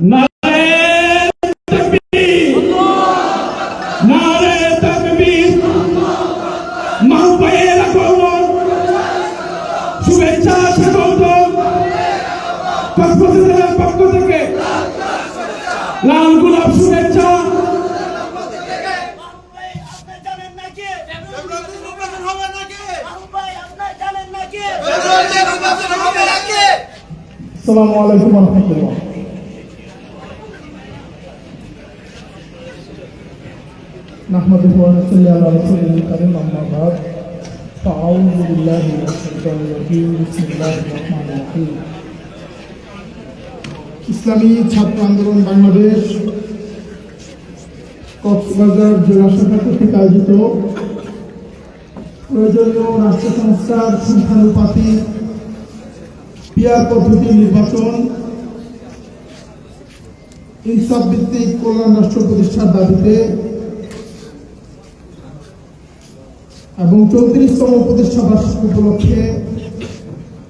not بالله من الشيطان الرجيم بسم الله الرحمن الرحيم ইসলামী ছাত্র আন্দোলন বাংলাদেশ কক্সবাজার জেলা শাখা কর্তৃক আয়োজিত প্রয়োজনীয় রাষ্ট্র সংস্থার সংখ্যানুপাতি পিয়ার পদ্ধতি নির্বাচন ইনসাফ ভিত্তিক কল্যাণ রাষ্ট্র প্রতিষ্ঠার দাবিতে এবং চৌত্রিশতম প্রতিষ্ঠা বার্ষিকী উপলক্ষে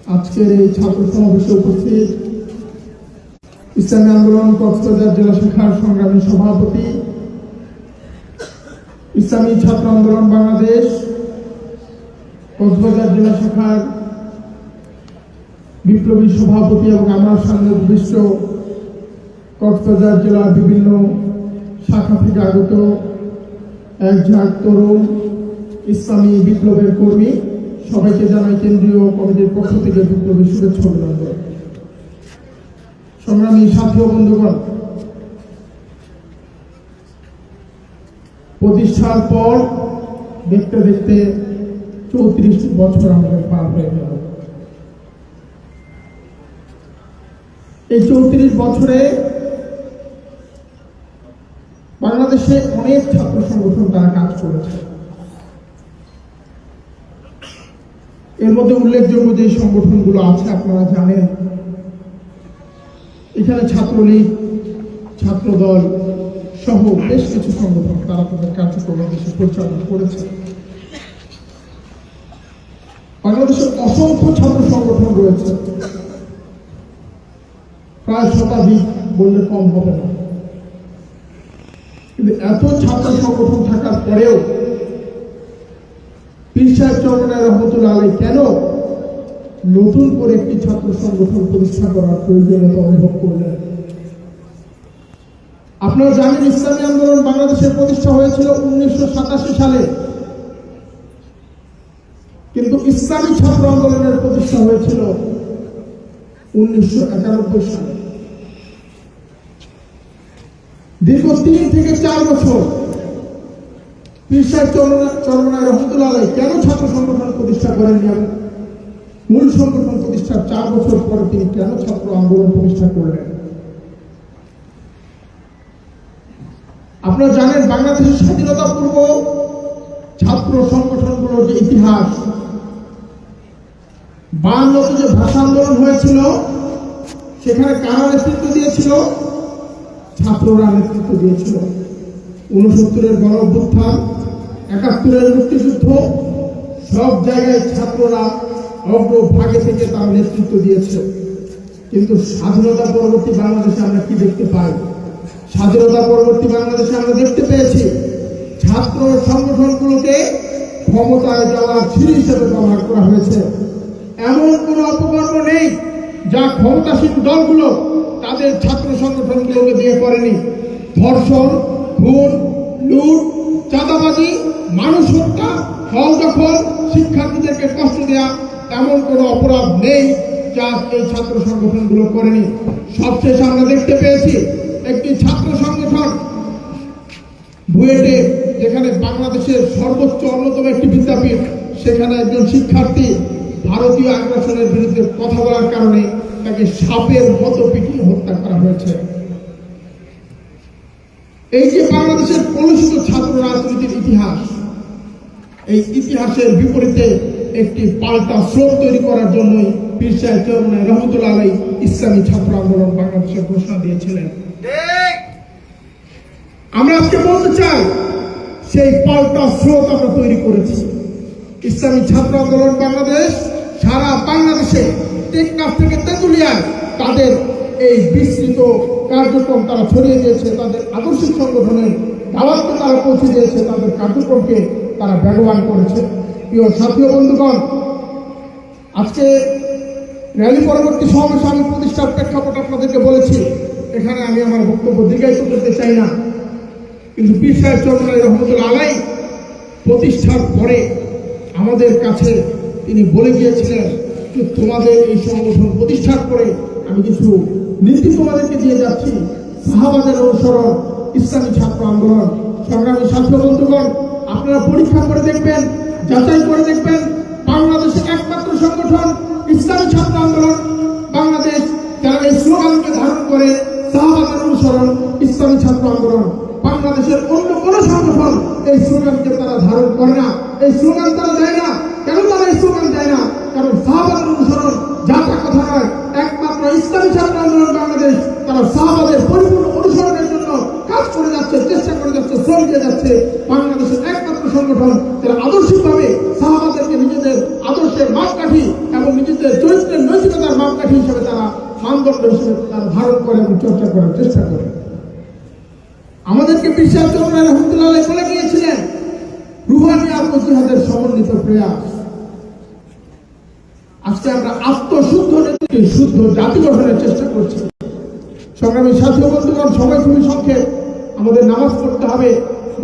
আজকের এই ছাত্র সমাবেশে উপস্থিত ইসলামী আন্দোলন কক্সবাজার জেলা শাখার সংগ্রামী সভাপতি, ইসলামী ছাত্র আন্দোলন বাংলাদেশ কক্সবাজার জেলা শাখার বিপ্লবী সভাপতি এবং আমার সামনে উপবিষ্ট কক্সবাজার জেলার বিভিন্ন শাখা থেকে আগত এক ঝাঁক তরুণ ইসলামী বিপ্লবের কর্মী, সবাইকে জানাই কেন্দ্রীয় কমিটির পক্ষ থেকে বিপ্লবী শুভেচ্ছা অভিনন্দন। সংগ্রামী সাথী বন্ধুগণ, প্রতিষ্ঠার পর দেখতে দেখতে চৌত্রিশ বছর আমাদের পার হয়ে গেল। এই চৌত্রিশ বছরে বাংলাদেশে অনেক ছাত্র সংগঠন তারা কাজ করেছে। এর মধ্যে উল্লেখযোগ্য যে সংগঠনগুলো আছে, আপনারা জানেন। এখানে ছাত্রলীগ, ছাত্রদল সহ বেশ কিছু সংগঠন তারা তাদের কার্যক্রম দেশে পরিচালনা করেছে। বাংলাদেশের অসংখ্য ছাত্র সংগঠন রয়েছে। প্রায় শতাধিক বললে কম হবে না। কিন্তু এত ছাত্র সংগঠন থাকার পরেও কেন নতুন করে একটি ছাত্র সংগঠন প্রতিষ্ঠা করার প্রয়োজনীয়তা অনুভব করলেন? আপনারা জানেন ইসলামী আন্দোলন বাংলাদেশের প্রতিষ্ঠা হয়েছিল উনিশশো সালে। কিন্তু ইসলামী ছাত্র আন্দোলনের প্রতিষ্ঠা হয়েছিল উনিশশো একানব্বই সালে। দীর্ঘ তিন থেকে চার বছর কেন ছাত্র সংগঠন প্রতিষ্ঠা মূল সংগঠন প্রতিষ্ঠার চার বছর পরে তিনি কেন ছাত্র আন্দোলন প্রতিষ্ঠা আপনারা জানেন, বাংলাদেশের স্বাধীনতা পূর্ব ছাত্র সংগঠনগুলোর যে ইতিহাস, বাংলাতে যে ভাষা আন্দোলন হয়েছিল, সেখানে কারা নেতৃত্ব দিয়েছিল? ছাত্ররা নেতৃত্ব দিয়েছিল। উনসত্তরের গণ একাত্তরের মুক্তিযুদ্ধ সব জায়গায় ছাত্ররা অগ্রভাগে থেকে তার নেতৃত্ব দিয়েছে। কিন্তু স্বাধীনতা পরবর্তী বাংলাদেশে আমরা কি দেখতে পাই? স্বাধীনতা পরবর্তী বাংলাদেশে আমরা দেখতে পেয়েছি, ছাত্র সংগঠনগুলোকে ক্ষমতায় যাওয়ার সিঁড়ি হিসেবে ব্যবহার করা হয়েছে। এমন কোনো অপকর্ম নেই যা ক্ষমতাসীন দলগুলো তাদের ছাত্র সংগঠনগুলোকে দিয়ে করেনি। ধর্ষণ, খুন, লুট চাঁদাবাজি, মানুষ হত্যা হল দখল, শিক্ষার্থীদেরকে কষ্ট দেওয়া এমন কোনো অপরাধ নেই যা এই ছাত্র সংগঠনগুলো করেনি। সবশেষে আমরা দেখতে পেয়েছি, একটি ছাত্র সংগঠন বুয়েটে, যেখানে বাংলাদেশের সর্বোচ্চ অন্যতম একটি বিদ্যাপীঠ, সেখানে একজন শিক্ষার্থী ভারতীয় আগ্রাসনের বিরুদ্ধে কথা বলার কারণে তাকে সাপের মতো পিটিয়ে হত্যা করা হয়েছে। এই যে বাংলাদেশের কলুষিত ছাত্র রাজনীতির ইতিহাস, এই ইতিহাসের বিপরীতে একটি পাল্টা স্রোত তৈরি করার জন্যই পীর সাহেব চরমনায় রহমতুল্লাহ আলাই ইসলামী ছাত্র আন্দোলন বাংলাদেশের ঘোষণা দিয়েছিলেন। আমরা আজকে বলতে চাই, সেই পাল্টা স্রোত আমরা তৈরি করেছি। ইসলামী ছাত্র আন্দোলন বাংলাদেশ সারা বাংলাদেশে টেকনাফ থেকে তেঁতুলিয়ায় তাদের এই বিস্তৃত কার্যক্রম তারা ছড়িয়ে দিয়েছে, তাদের আদর্শিক সংগঠনের দাওয়াতকে তারা পৌঁছে দিয়েছে, তাদের কার্যক্রমকে তারা ব্যবহার করেছে। প্রিয় সাথী ও বন্ধুগণ, আজকে র্যালি পরবর্তী সমাবেশ আমি প্রতিষ্ঠার প্রেক্ষাপট আপনাদেরকে বলেছি। এখানে আমি আমার বক্তব্য দীর্ঘায়িত করতে চাই না। কিন্তু পীর সাহেব চৌধুরী রহমতুল্লাহ আলাই প্রতিষ্ঠার পরে আমাদের কাছে তিনি বলে গিয়েছিলেন যে তোমাদের এই সংগঠন প্রতিষ্ঠার করে আমি কিছু নীতি তোমাদেরকে দিয়ে যাচ্ছি। সাহাবাদের অনুসরণ, ইসলামী ছাত্র আন্দোলন, সংগ্রামী ছাত্র বন্ধুগণ, আপনারা পরীক্ষা করে দেখবেন, যাচাই করে দেখবেন, বাংলাদেশের একমাত্র সংগঠন ইসলামী ছাত্র আন্দোলন, বাংলাদেশ যারা এই স্লোগানকে ধারণ করে সাহাবাদের অনুসরণ, ইসলামী ছাত্র আন্দোলন, বাংলাদেশের অন্য কোন সংগঠন এই স্লোগানকে তারা ধারণ করে না। এই স্লোগান তারা দেয় না। কেন দিয়ে যাচ্ছে, বাংলাদেশের একমাত্র সংগঠন, যারা আদর্শিকভাবে সাহাবাদেরকে নিজেদের আদর্শের মাপকাঠি এবং নিজেদের চরিত্রের নৈতিকতার মাপকাঠি হিসেবে তারা মানদণ্ড হিসেবে তারা ধারণ করে এবং চর্চা করার চেষ্টা করে। আমাদেরকে বিশ্বাস চন্দ্র রহমতুল্লাহ বলে গিয়েছিলেন রুহানি আত্ম জিহাদের সমন্বিত প্রয়াস। আজকে আমরা আত্মশুদ্ধ নেতৃত্বে শুদ্ধ জাতি গঠনের চেষ্টা করছি। সংগ্রামী সাথী বন্ধুগণ, সবাই খুবই সংক্ষেপ। আমাদের নামাজ পড়তে হবে।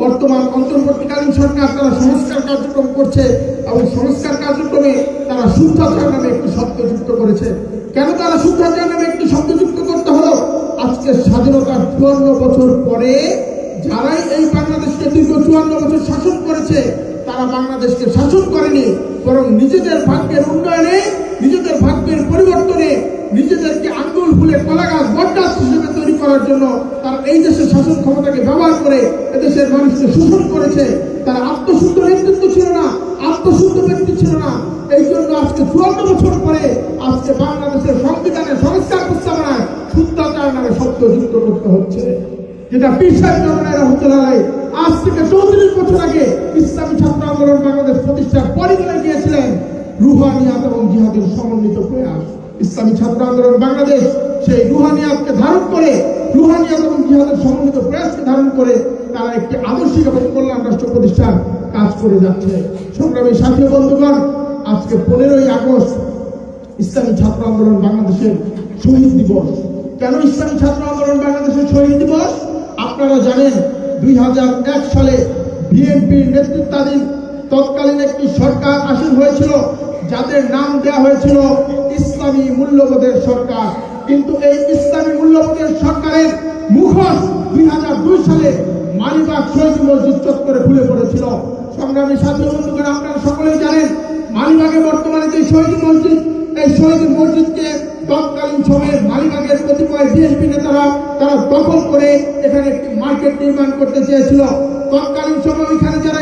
বর্তমান অন্তর্বর্তীকালীন সরকার তারা সংস্কার কার্যক্রম করছে এবং সংস্কার কার্যক্রমে তারা শুদ্ধাচার নামে একটি শব্দ যুক্ত করেছে। কেন তারা শুদ্ধাচার নামে একটি শব্দ যুক্ত করতে হলো? আজকে স্বাধীনতার চুয়ান্ন বছর পরে যারাই এই বাংলাদেশকে দীর্ঘ চুয়ান্ন বছর শাসন করেছে, তারা বাংলাদেশকে শাসন করেনি, বরং নিজেদের ভাগ্যের উন্নয়নে, নিজেদের ভাগ্যের পরিবর্তনে, নিজেদেরকে আঙ্গুল ফুলে কলা গাছ বটগাছ হিসেবে করার জন্য তারা এই দেশের শাসন ক্ষমতাকে ব্যবহার করে এদেশের মানুষকে শোষণ করেছে। তারা আত্মশুদ্ধ নেতৃত্ব ছিল না, আত্মশুদ্ধ ব্যক্তি ছিল না। এই জন্য আজকে চুয়ান্ন বছর পরে আজকে বাংলাদেশের সংবিধানের সংস্কার প্রস্তাবনায় শুদ্ধাচার নামে শব্দ যুক্ত করতে হচ্ছে। যেটা পিসার জন্মের রহমতুল্লাহ আজ থেকে চৌত্রিশ বছর আগে ইসলামী ছাত্র আন্দোলন বাংলাদেশ প্রতিষ্ঠার পরে বলে গিয়েছিলেন, রুহানিয়াত এবং জিহাদের সমন্বিত প্রয়াস। ইসলামী ছাত্র আন্দোলন বাংলাদেশ, সেই রুহানিয়াতকে ধারণ করে, রুহানিয়াত এবং জিহাদের সমন্বিত প্রয়াসকে ধারণ করে তারা একটি আদর্শিক এবং কল্যাণ রাষ্ট্র প্রতিষ্ঠার কাজ করে যাচ্ছে। সংগ্রামী সাথী বন্ধুগণ, আজকে পনেরোই আগস্ট ইসলামী ছাত্র আন্দোলন বাংলাদেশের শহীদ দিবস। কেন ইসলামী ছাত্র আন্দোলন বাংলাদেশের শহীদ দিবস? আপনারা জানেন, দুই হাজার এক সালে বিএনপির নেতৃত্বাধীন তৎকালীন একটি সরকার আসীন হয়েছিল যাদের নাম দেওয়া হয়েছিল ইসলামী মূল্যবোধের সরকার। কিন্তু এই ইসলামী মূল্যবোধের সরকারের মুখোশ দুই হাজার দুই সালে মালিবাগ শহীদ মসজিদ চত্বরে খুলে পড়েছিল। সংগ্রামী সাথী বন্ধুগণ, আপনারা সকলেই জানেন, মালিবাগে বর্তমানে যে শহীদ মসজিদ, এই শহীদ মসজিদকে তৎকালীন সময়ে মালিবাগের কতিপয় বিএনপি নেতারা তারা দখল করে এখানে একটি মার্কেট নির্মাণ করতে চেয়েছিল। তৎকালীন সময় ওইখানে যারা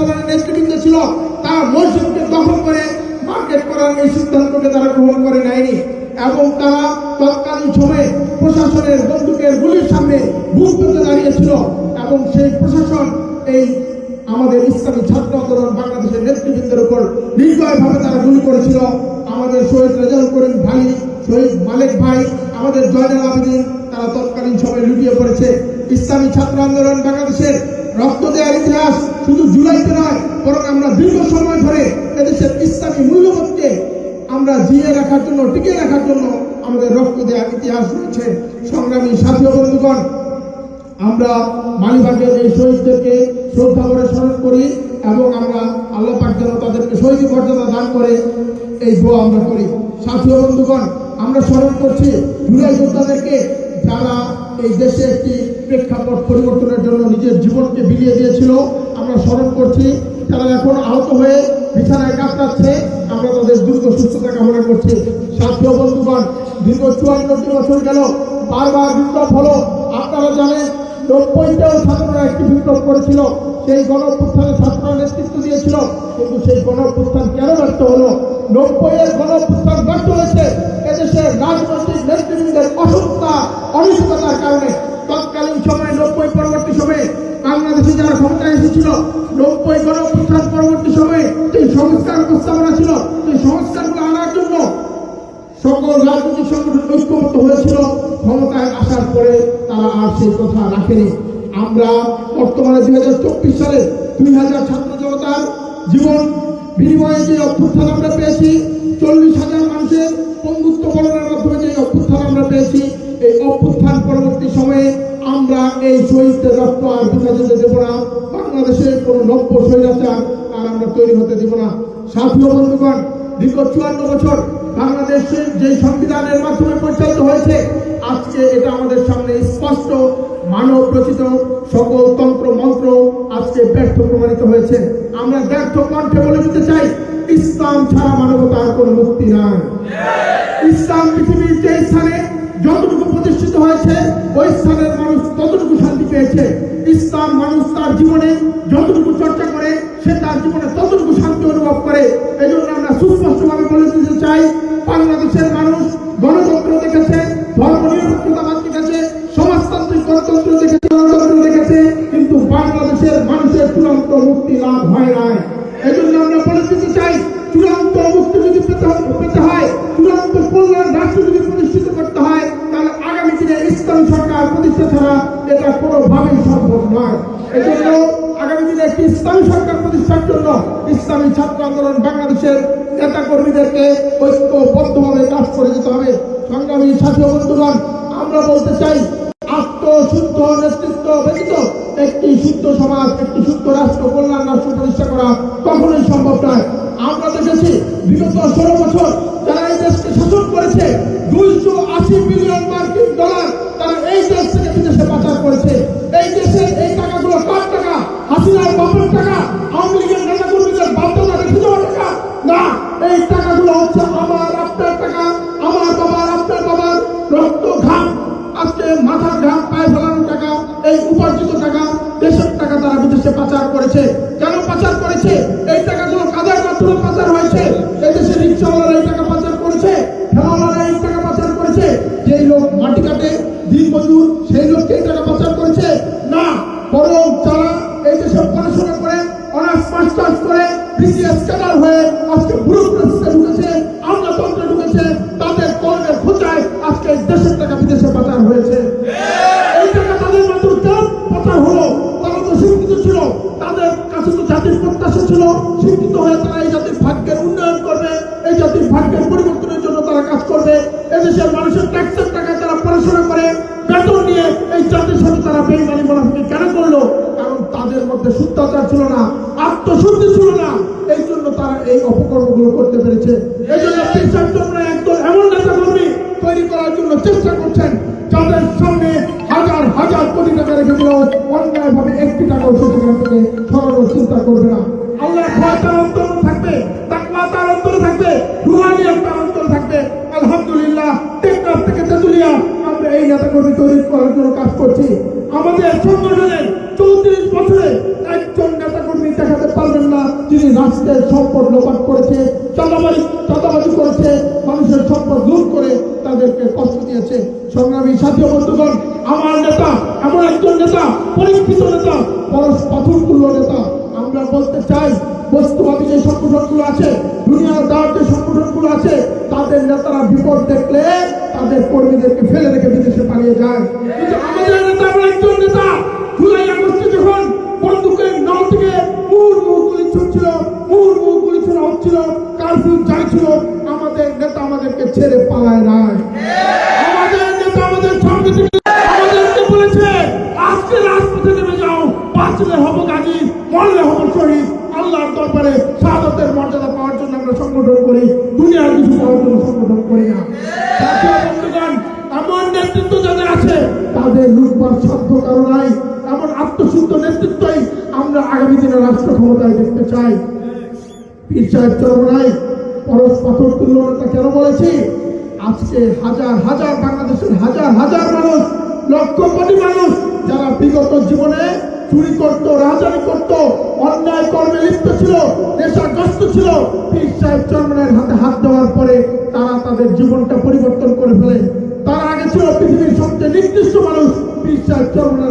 ইসলামী নেতৃবৃন্দ ছিল তারা মসজিদকে দখল করে মার্কেট করার এই সিদ্ধান্তকে তারা গ্রহণ করে নেয়নি এবং তারা তৎকালীন সময়ে প্রশাসনের বন্দুকের গুলির সামনে বুক পেতে দাঁড়িয়েছিল এবং সেই প্রশাসন এই আমাদের ইসলামী ছাত্র আন্দোলন বাংলাদেশের নেতৃবৃন্দের উপর নির্দয়ভাবে তারা গুলি করেছিল। আমাদের শহীদ রেজাউল করিম ভাই, শহীদ মালিক ভাই, আমাদের জয়নাল আবেদিন, তারা তৎকালীন সময়ে লুটিয়ে পড়েছে। ইসলামী ছাত্র আন্দোলন বাংলাদেশের রক্ত দেওয়ার ইতিহাস শুধু জুলাইতে নয়, বরং আমরা দীর্ঘ সময় ধরে এদেশের ইসলামী মূল্যবোধকে আমরা জিয়ে রাখার জন্য, টিকিয়ে রাখার জন্য আমাদের রক্ত দেওয়ার ইতিহাস রয়েছে। সংগ্রামী সাথী ও বন্ধুগণ, আমরা মালিবাগের এই শহীদদেরকে শ্রদ্ধা করে স্মরণ করি এবং আমরা আল্লাহ পাক যেন তাদেরকে শহীদ মর্যাদা দান করে, এই দোয়া আমরা করি। সাথী বন্ধুগণ, আমরা স্মরণ করছি জুলাই যোদ্ধাদেরকে যারা এই দেশে একটি প্রেক্ষাপট পরিবর্তনের জন্য নিজের জীবনকে বিলিয়ে দিয়েছিল। আমরা স্মরণ করছি, তারা এখন আহত হয়ে বিছানায় কাটাচ্ছে আমরা তাদের দ্রুত সুস্থতা কামনা করছি। সাথী ও বন্ধুগণ, দীর্ঘ চুয়ান্নটি বছর গেল, বারবার বিপ্লব হলো। আপনারা জানেন, নব্বইটাও ছাত্ররা একটি বিপ্লব করেছিল। সেই গণপুত্থানে ছাত্ররা নেতৃত্ব দিয়েছিল। কিন্তু সেই গণপুত্থান কেন ব্যর্থ হলো? নব্বইয়ের গণপুত্থান ব্যর্থ হয়েছে। এদেশের রাজনৈতিক নেতৃবৃন্দের অসুস্থতা, অনিশ্চয়তার কারণে তৎকালীন সময়ে, নব্বই পরবর্তী সময়ে বাংলাদেশে যারা ক্ষমতায় এসেছিল, নব্বই গণপুত্থান পরবর্তী সময়ে যে সংস্কার প্রস্তাবনা ছিল, সেই সংস্কারগুলো আনার জন্য সকল রাজনৈতিক সংগঠন ঐক্য ঐক্যবদ্ধ হয়েছিল। ক্ষমতায় আসার পরে তারা আর সেই কথা রাখেনি। আমরা বর্তমানে দুই হাজার চব্বিশ সালে দুই হাজার ছাত্র জনতার জীবন বিনিময়ে যে অভ্যুত্থান আমরা পেয়েছি, চল্লিশ হাজার মানুষের বন্ধুত্ব বলনের মাধ্যমে যে অভ্যুত্থান আমরা পেয়েছি এই অভ্যুত্থান পরবর্তী সময়ে আমরা এই শহীদদের রক্ত আর বৃথা যেতে দেবো না। বাংলাদেশের কোনো নব্য স্বৈরাচার আর আমরা তৈরি হতে দেব না। সাথী ও বন্ধুগণ, দীর্ঘ চুয়ান্ন বছর বাংলাদেশের যে সংবিধানের মাধ্যমে পরিচালিত হয়েছে, আজকে এটা আমাদের সামনে স্পষ্ট, মানব রচিত সকল তন্ত্র, মন্ত্র আজকে ব্যর্থ প্রমাণিত হয়েছে। আমরা ব্যর্থ কণ্ঠে বলে দিতে চাই, ইসলাম ছাড়া মানবতার কোনো মুক্তি নাই। ইসলাম পৃথিবীর যে স্থানে যতটুকু প্রতিষ্ঠিত হয়েছে, ওই স্থানের মানুষ ততটুকু শান্তি পেয়েছে। ইসলাম মানুষ তার জীবনে যতটুকু চর্চা করে, সে তার জীবনে ততটুকু শান্তি অনুভব করে। এই জন্য আমরা সুস্পষ্টভাবে বলে দিতে চাই, বাংলাদেশের মানুষ গণতন্ত্র দেখেছে নয় এই জন্য আগামী দিনে একটি ইসলামী সরকার প্রতিষ্ঠার জন্য ইসলামী ছাত্র আন্দোলন বাংলাদেশের নেতা কর্মীদেরকে ঐক্যবদ্ধভাবে কাজ করে যেতে হবে। সংগ্রামী সাথী বন্ধুগণ, আমরা বলতে চাই আত্মশুদ্ধ নেতৃত্ব ব্যতীত একটি শুদ্ধ সমাজ, একটি শুদ্ধ রাষ্ট্র কল্যাণ রাষ্ট্র প্রতিষ্ঠা করা কখনোই সম্ভব নয়। আমরা দেখেছি, বিগত ষোলো বছর যারা এই দেশকে শাসন করেছে, দুইশো আশি বিলিয়ন মার্কিন বিসিএস ক্যাডার হয়ে আজকে ব্যুরোক্রেসিতে করছেন। যাদের সামনে হাজার হাজার কোটি টাকা রেখে দিল। অন্যায় ভাবে একটি টাকাও সে সেখান থেকে সরানোর চিন্তা করবে না। আল্লাহ তার অন্তর থাকবে তাকওয়া তার অন্তর থাকবে রুহানিয়াত তার অন্তর থাকবে। আলহামদুলিল্লাহ, টেকনাফ থেকে তেতুলিয়া আমরা এই নেতা কর্মী তৈরি করার জন্য কাজ করছি। আমাদের সংগঠনের বলতে চাই বস্তুবাদী যে সংগঠনগুলো আছে, দুনিয়ার দাওয়ার যে সংগঠনগুলো আছে, তাদের নেতারা বিপদ দেখলে তাদের কর্মীদেরকে ফেলে রেখে বিদেশে পালিয়ে যায়। আমাদের নেতা এমন একজন নেতা, জুলাই আগস্টে যখন বন্দুকের নল থেকে মুহুর মুহুর গুলি ছুটছিল মুহুর মুহুর গুলি ছোড়া হচ্ছিল, কারফিউ জারি ছিল আমাদের নেতা আমাদেরকে ছেড়ে পালায় নাই। আমাদের নেতা আমাদের থেকে আমাদেরকে বলেছে, আজকে রাজপথে নেমে যাও, বাঁচলে হব গাজী মরলে হব শহীদ দরবারে শাহাদতের মর্যাদা পাওয়ার জন্য আমরা সংগঠন করি, দুনিয়ার কিছু পাওয়ার জন্য সংগঠন করি না। এমন নেতৃত্ব যাদের আছে, তাদের লুটবার সাধ্য নাই। এমন আত্মশুদ্ধ নেতৃত্বই আমরা আগামী দিনে রাষ্ট্র ক্ষমতায় দেখতে চাই। পীর সাহেব চরমনাই পরশ পাথর কেন বলেছি? আজকে হাজার হাজার বাংলাদেশের হাজার হাজার মানুষ, লক্ষ কোটি মানুষ যারা বিগত জীবনে চুরি করত রাজানি করত, অন্যায় কর্মে লিপ্ত ছিল, নেশাগ্রস্ত ছিল। পীর সাহেব হাতে হাত দেওয়ার পরে তারা তাদের জীবনটা পরিবর্তন করে ফেলে। তার আগে ছিল পৃথিবীর সবচেয়ে নির্দিষ্ট মানুষ। পীর সাহেব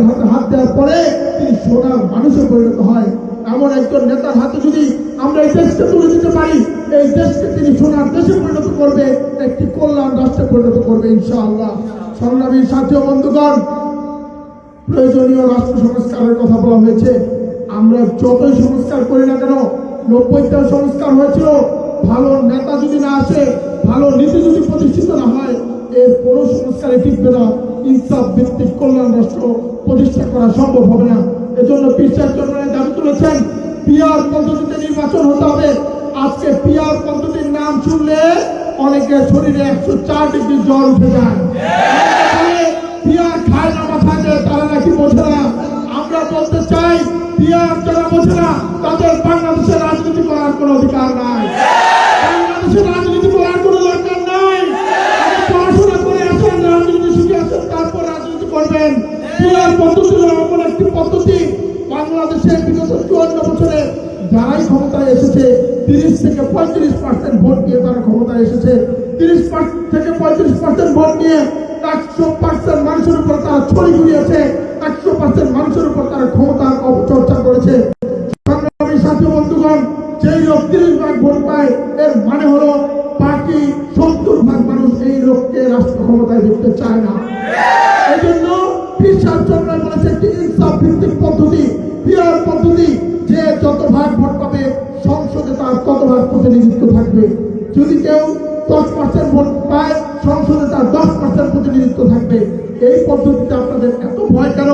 হাতে হাত দেওয়ার পরে তিনি সোনার মানুষে পরিণত হয়। এমন একজন নেতার হাতে যদি আমরা এই দেশকে তুলে দিতে পারি, এই দেশকে তিনি সোনার দেশে পরিণত করবে, একটি কল্যাণ রাষ্ট্রে পরিণত করবে ইনশাআল্লাহ। সংগ্রামী সাথী বন্ধুগণ প্রয়োজনীয় রাষ্ট্র সংস্কারের কথা বলা হয়েছে। আমরা যতই সংস্কার করি না কেন, নব্বইটা সংস্কার হয়েছিল। ভালো নেতা যদি না আসে, ভালো নীতি যদি প্রতিষ্ঠিত না হয়, এর কোনো সংস্কারে টিকবে না। ইনসাফ ভিত্তিক কল্যাণ রাষ্ট্র প্রতিষ্ঠা করা সম্ভব হবে না। এজন্য বিশ্বাস চন্দ্রের দাবি তুলেছেন পিয়ার পদ্ধতিতে নির্বাচন হতে হবে। আজকে পিয়ার পদ্ধতির নাম শুনলে অনেকের শরীরে একশো চার ডিগ্রি জ্বর উঠে যায়। খায় না মাথাকে তারা নাকি বোঝে না। আমরা বলতে চাই পিয়ার যারা বোঝে না, তাদের বাংলাদেশে রাজনীতি করার কোনো অধিকার নাই। বাংলাদেশে রাজনীতি করার কোনো দরকার নাই। পড়াশোনা করে আসেন রাজনীতি শিখে তারপর রাজনীতি করবেন। পিয়ার পদ্ধতি হলো এমন একটি পদ্ধতি। বাংলাদেশে বিগত বছরে যারাই ক্ষমতায় এসেছে, তিরিশ থেকে পঁয়ত্রিশ পার্সেন্ট ভোট নিয়ে তারা ক্ষমতায় এসেছে। তিরিশ থেকে পঁয়ত্রিশ পার্সেন্ট ভোট নিয়ে পার্সেন্ট মানুষের উপর তারা ছড়ি ঘুরিয়েছে একশো পার্সেন্ট মানুষের উপর তারা ক্ষমতার অপচর্চা করেছে। সংগ্রামী সাথী বন্ধুগণ, যেই লোক তিরিশ ভাগ ভোট পায়, এর মানে হলো বাকি সত্তর ভাগ মানুষ এই লোককে রাষ্ট্র ক্ষমতায় দেখতে চায় না। এই জন্য বিশ্বাস চন্দ্র বলেছে ইনসাফ ভিত্তিক পদ্ধতি পিয়ার পদ্ধতি, যে যত ভাগ ভোট পাবে সংসদে তার তত ভাগ প্রতিনিধিত্ব থাকবে। যদি কেউ দশ পার্সেন্ট ভোট এই পদ্ধতিতে আপনাদের এত ভয় কেন?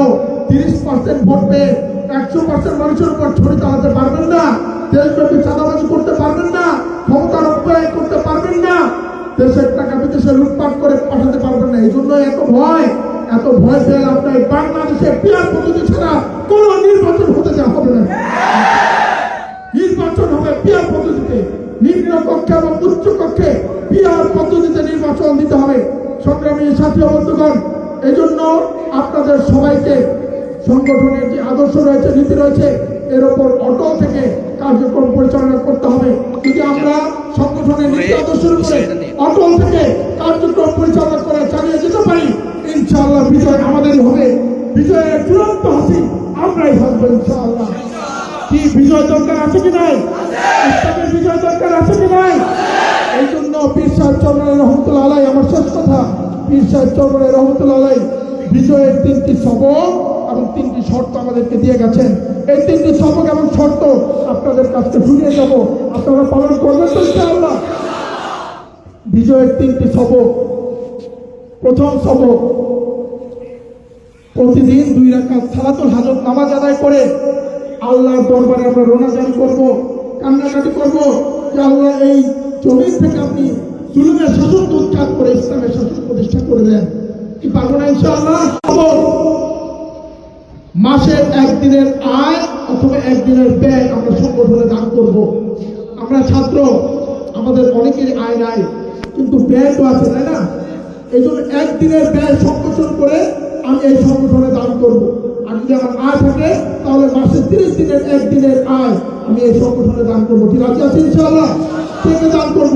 তিরিশ পার্সেন্ট ভোট পেয়ে একশো পার্সেন্ট মানুষের উপর ছড়ি চালাতে পারবেন না। দেশব্যাপী চাঁদাবাজি করতে পারবেন না। ক্ষমতার অপব্যয় করতে পারবেন না। দেশের টাকা বিদেশে লুটপাট করে পাঠাতে পারবেন না। এই জন্য এত ভয়। এত ভয় পেয়ে আপনার বাংলাদেশে পিয়ার পদ্ধতি ছাড়া কোন নির্বাচন হতে দেওয়া হবে না। নির্বাচন হবে পিয়ার পদ্ধতিতে। নিম্ন কক্ষে এবং উচ্চ কক্ষে পিয়ার পদ্ধতিতে নির্বাচন দিতে হবে। সংগ্রামী সাথী বন্ধুগণ এই জন্য আপনাদের সবাইকে সংগঠনের যে আদর্শ রয়েছে নীতি রয়েছে এর ওপর অটো থেকে কার্যক্রম পরিচালনা করতে হবে। যদি আমরা সংগঠনের নীতি আদর্শের উপরে অটল থেকে কার্যক্রম পরিচালনা করে চালিয়ে যেতে পারি ইনশাআল্লাহ বিজয় আমাদেরই হবে। বিজয়ের চূড়ান্ত হাসি আমরাই থাকব ইনশাআল্লাহ। কি বিজয় দরকার আছে কি নাই? ইসলামের বিজয় দরকার আছে কি নাই? এই জন্য পীর সাহেব চন্দ্রের রহমতুল্লাহ আলাই আমার শেষ কথা। বিজয়ের তিনটি এবং তিনটি শর্ত আমাদেরকে দিয়ে এই তিনটি এবং শর্ত আপনাদের আপনারা বিজয়ের তিনটি প্রথম প্রতিদিন দুই রাকাত সালাতুল হাজত নামাজ আদায় করে আল্লাহর দরবারে আমরা রোনাজারি করব, কান্নাকাটি করব আল্লাহ এই জমিন থেকে আপনি জুলুমের শাসন উৎখাত করে, ইসলামের শাসন প্রতিষ্ঠা করে দেন কি পারব না, ইনশাআল্লাহ? পাবো। মাসের একদিনের আয় অথবা একদিনের ব্যয় আমরা সংগঠনে দান করব। আমরা ছাত্র, আমাদের অনেকের আয় নাই, কিন্তু ব্যয় তো আছে, তাই না? এই জন্য একদিনের ব্যয় সংগঠন করে আমি এই সংগঠনে দান করব। আর যদি আমার আয় থাকে, তাহলে মাসে তিরিশ দিনের একদিনের আয় আমি এই সংগঠনে দান করব। ঠিক আছে আছে ইনশাআল্লাহ? থেকে দান করব?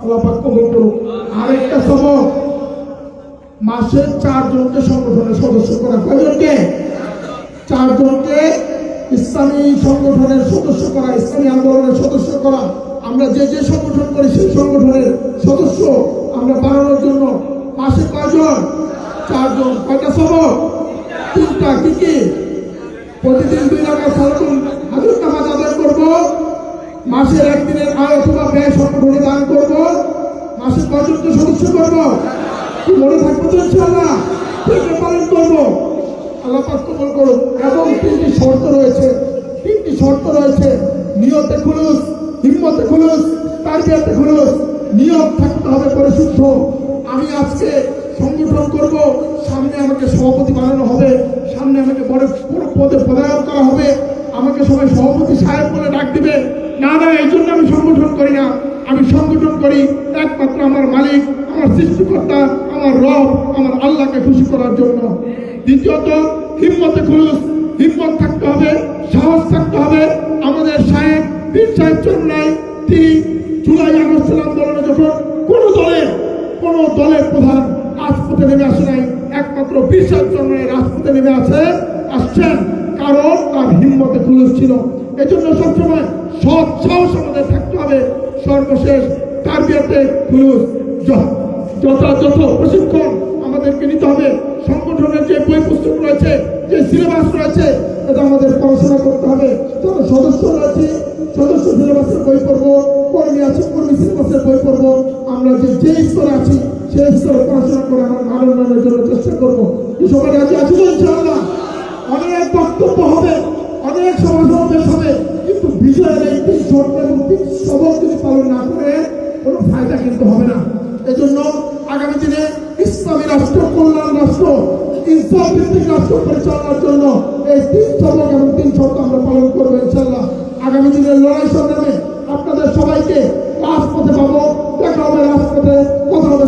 আল্লাহ পাক কবুল আরেকটা সবক মাসে চারজনকে সংগঠনের সদস্য করা। কয়জনকে? চারজনকে ইসলামী সংগঠনের সদস্য করা, ইসলামী আন্দোলনের সদস্য করা। আমরা যে যে সংগঠন করি, সেই সংগঠনের সদস্য আমরা বাড়ানোর জন্য মাসে কয়জন? চারজন। কয়টা সবক তিনটা। কি কি? প্রতিদিন দুই টাকা সালাতুল হাজার নামাজ আদায় করব। মাসের একদিনের আয় অথবা ব্যয় সংগঠনে দান করব। মাসের কয়জনকে সদস্য করব। মনে থাকবে তো ইনশাআল্লাহ থেকে পালন করব? আল্লাহ পাক কবুল করুন এবং তিনটি শর্ত রয়েছে। তিনটি শর্ত রয়েছে। নিয়তে খুলুস, হিম্মতে খুলুস, তারবিয়াতে খুলুস। নিয়ত থাকতে হবে পরিশুদ্ধ। আমি আজকে সংগঠন করব। সামনে আমাকে সভাপতি বানানো হবে। সামনে আমাকে বড় বড় পদে পদায়ন করা হবে। আমাকে সবাই সভাপতি সাহেব বলে ডাক দিবে। না না এই জন্য আমি সংগঠন করি না। আমি সংগঠন করি একমাত্র আমার মালিক, আমার সৃষ্টিকর্তা, আমার রব, আমার আল্লাহকে খুশি করার জন্য। দ্বিতীয়ত, হিম্মতে খুলুস। হিম্মত থাকতে হবে, সাহস থাকতে হবে। আমাদের সাহেব পীর সাহেব চন্দ্রাই তিনি জুলাই আগস্ট আন্দোলনে যখন কোন দলের কোন দলের প্রধান রাজপথে নেমে আসে নাই, একমাত্র পীর সাহেব চন্দ্রাই রাজপথে নেমে আছে, আসছেন। কারণ তার হিম্মতে খুলুস ছিল। এজন্য সবসময় সৎ সাহস আমাদের থাকতে হবে। সর্বশেষ তার বিয়েতে খুলুস যথাযথ প্রশিক্ষণ আমাদেরকে নিতে হবে। সংগঠনের যে বই পুস্তক রয়েছে, যে সিলেবাস রয়েছে, এটা আমাদের পড়াশোনা করতে হবে। যারা সদস্য রয়েছে, সদস্য সিলেবাসের বই পড়ব, কর্মী আছে, কর্মী সিলেবাসের বই পড়ব। আমরা যে যে স্তরে আছি সেই স্তরে পড়াশোনা করে আমরা মান উন্নয়নের জন্য চেষ্টা করব। সবাই রাজি আছে ইনশাআল্লাহ? অনেক বক্তব্য হবে। অনেক সমাবেশ হবে কিন্তু বিজয়ের এই তিন শর্ত এবং তিন সবক যদি পালন না করে কোনো ফায়দা কিন্তু হবে না। এজন্য আগামী দিনে ইসলামী রাষ্ট্র, কল্যাণ রাষ্ট্র, ইনসাফ ভিত্তিক রাষ্ট্র পরিচালনার জন্য এই তিন সবক এবং তিন শর্ত আমরা পালন করব ইনশাল্লাহ আগামী দিনের লড়াই সংগ্রামে আপনাদের সবাইকে রাজপথে পাবো, দেখা হবে রাজপথে, কথা হবে